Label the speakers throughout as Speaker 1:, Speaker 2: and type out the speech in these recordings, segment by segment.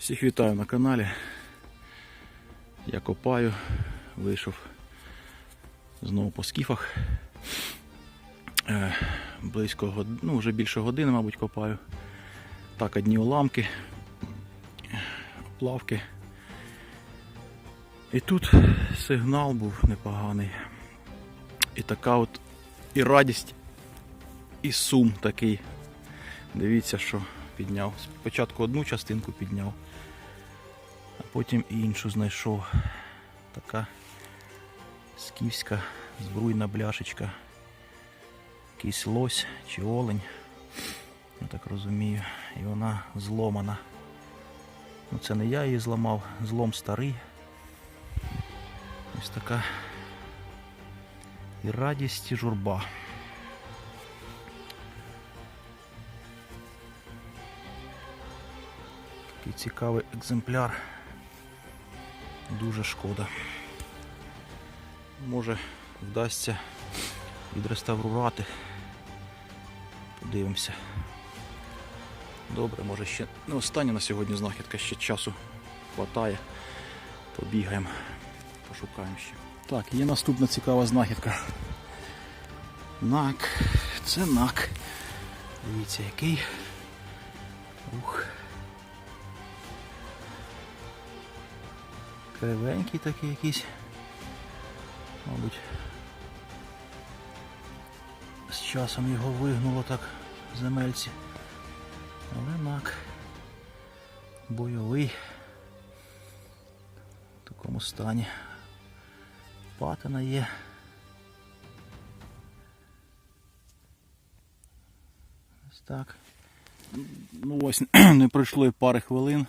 Speaker 1: Всіх вітаю на каналі. Я копаю, вийшов знову по скіфах. Е, близько ну вже більше години, мабуть, копаю. Так, одні уламки, плавки. І тут сигнал був непоганий. І така от і радість, і сум такий. Дивіться, що підняв. Спочатку одну частинку підняв, а потім і іншу знайшов. Така скіфська збруйна бляшечка. Якийсь лось чи олень. Я так розумію. І вона зломана. Ну це не я її зламав, злом старий. Ось така і радість, і журба. Такий цікавий екземпляр. Дуже шкода. Може вдасться відреставрувати. Подивимося. Добре, може ще не остання на сьогодні знахідка, ще часу хватає. Побігаємо, пошукаємо ще. Так, є наступна цікава знахідка. Нак. Це нак. Дивіться який. Ух. Кривенький такий якийсь. Мабуть. З часом його вигнуло так земельці. Але нак. Бойовий. В такому стані. Патина є. Ось так. Ну ось не пройшло і пари хвилин.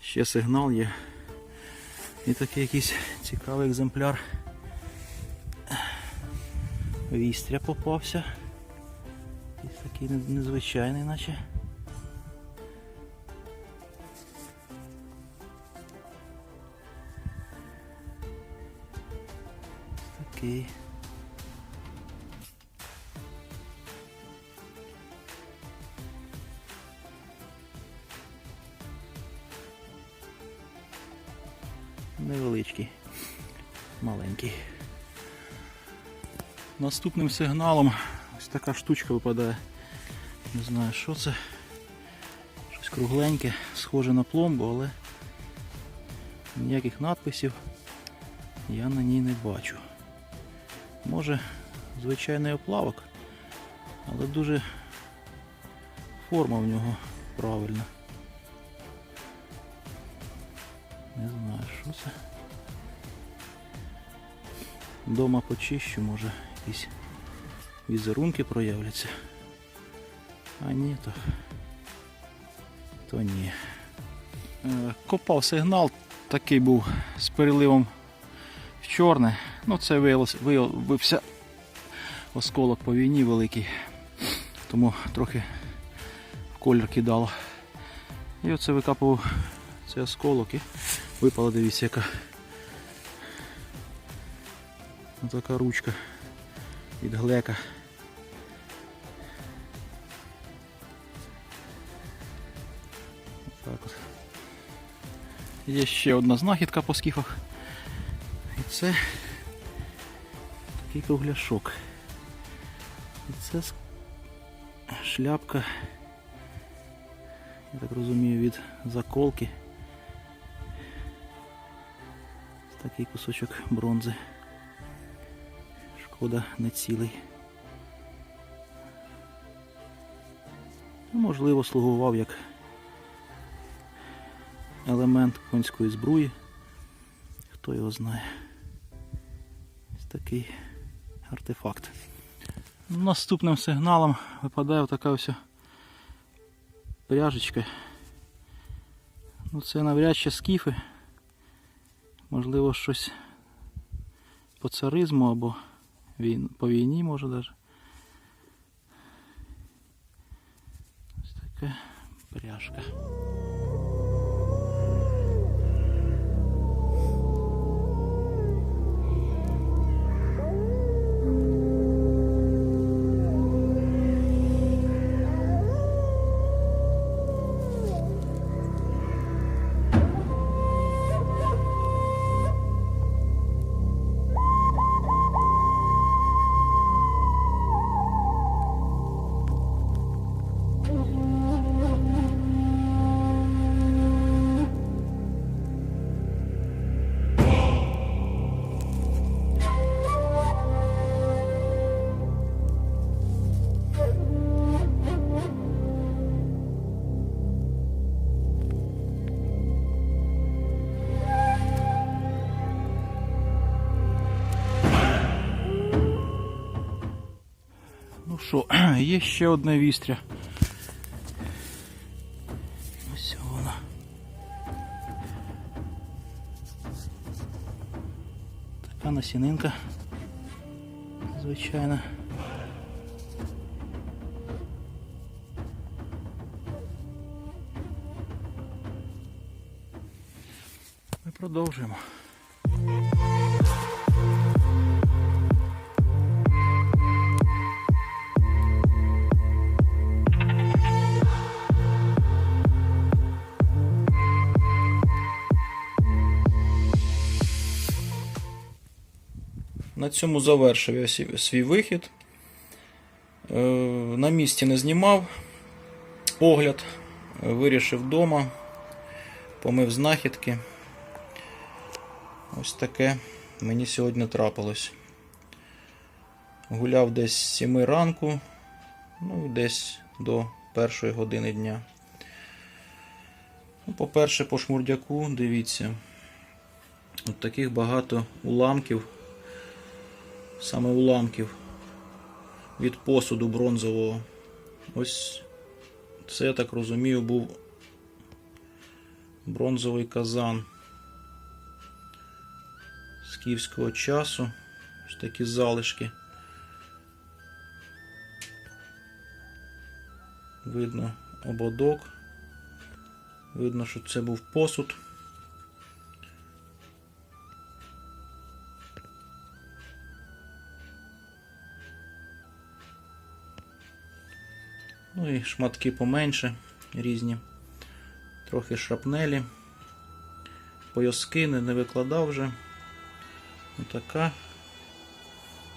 Speaker 1: Ще сигнал є. І такий якийсь цікавий екземпляр. Вістря попався. Якийсь такий незвичайний, наче. Такий. Невеличкий, маленький. Наступним сигналом ось така штучка випадає. Не знаю, що це. Щось кругленьке, схоже на пломбу, але ніяких надписів я на ній не бачу. Може, звичайний оплавок, але дуже форма в нього правильна. Знаю. Дома почищу, може якісь візерунки проявляться. А ні, то, то ні. Е, Копав сигнал, такий був з переливом в чорне. Ну це виявився осколок по війні великий, тому трохи в колір кидало. І оце викапував цей осколок і випала, дивіться, яка така ручка від глека. Так от. Є ще одна знахідка по скіфах. І це такий кругляшок. І це шляпка, я так розумію, від заколки. Такий кусочок бронзи. Шкода не цілий. Ну, Можливо, слугував як елемент конської збруї. Хто його знає. Ось такий артефакт. Наступним сигналом випадає така ось пряжечка. Ну це навряд чи скіфи. Можливо, щось по царизму або по війні може навіть. Ось така пряжка. Що, є ще одне вістря. Ось вона. Така насінинка. Звичайно. Ми продовжуємо. На цьому завершив я свій вихід. Е, На місці не знімав огляд, Е, вирішив вдома, помив знахідки. Ось таке мені сьогодні трапилось. Гуляв десь з 7 ранку, ну десь до першої години дня. Ну, По-перше, по шмурдяку, дивіться, от таких багато уламків, саме уламків від посуду бронзового. Ось це, я так розумію, був бронзовий казан з київського часу. Ось такі залишки. Видно ободок. Видно, що це був посуд. Ну і шматки поменше, різні. Трохи шрапнелі. Пояски не, викладав вже. Отака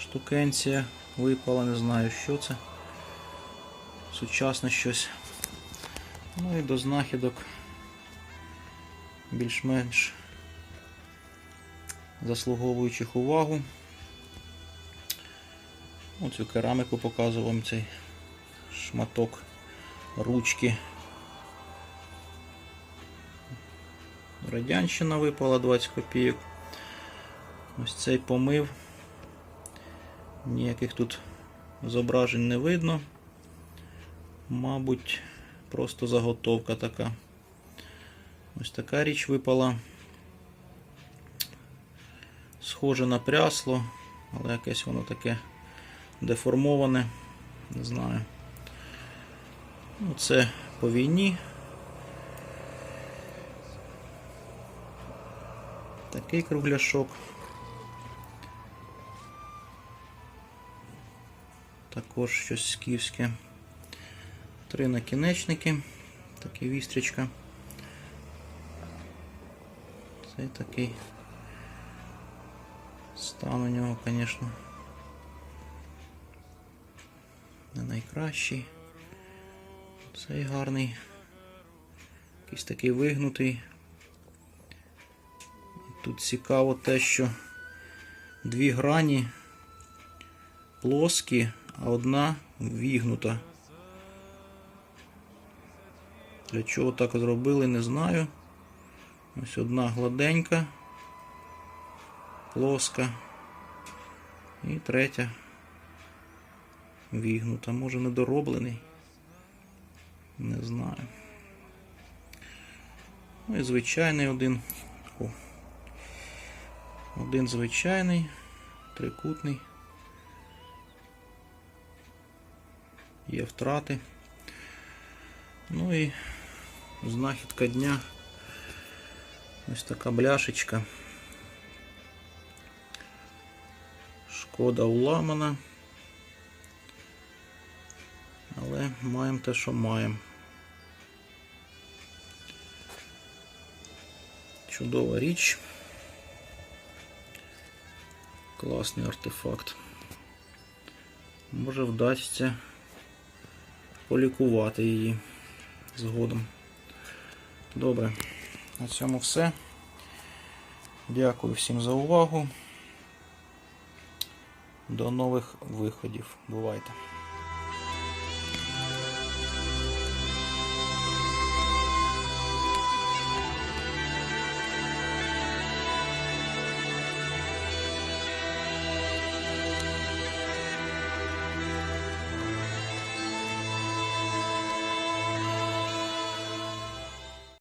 Speaker 1: штукенція випала, не знаю що це. Сучасне щось. Ну і до знахідок більш-менш заслуговуючих увагу. Оцю кераміку показував цей шматок ручки. Радянщина випала 20 копійок. Ось цей помив. Ніяких тут зображень не видно. Мабуть, просто заготовка така. Ось така річ випала. Схоже на прясло, але якесь воно таке деформоване. Не знаю. Ну, Це по війні. Такий кругляшок. Також щось скіфське. Три накінечники. Такий вістрічка. Цей такий стан у нього, звісно, не найкращий. Цей гарний. Якийсь такий вигнутий. Тут цікаво те, що дві грані плоскі, а одна вігнута. Для чого так зробили, не знаю. Ось одна гладенька, плоска. І третя вігнута. Може недороблений. Не знаю. Ну і звичайний один. О. Один звичайний, трикутний. Є втрати. Ну і знахідка дня. Ось така бляшечка. Шкода уламана. Але маємо те, що маємо. Чудова річ. Класний артефакт. Може вдасться полікувати її згодом. Добре, на цьому все. Дякую всім за увагу. До нових виходів. Бувайте!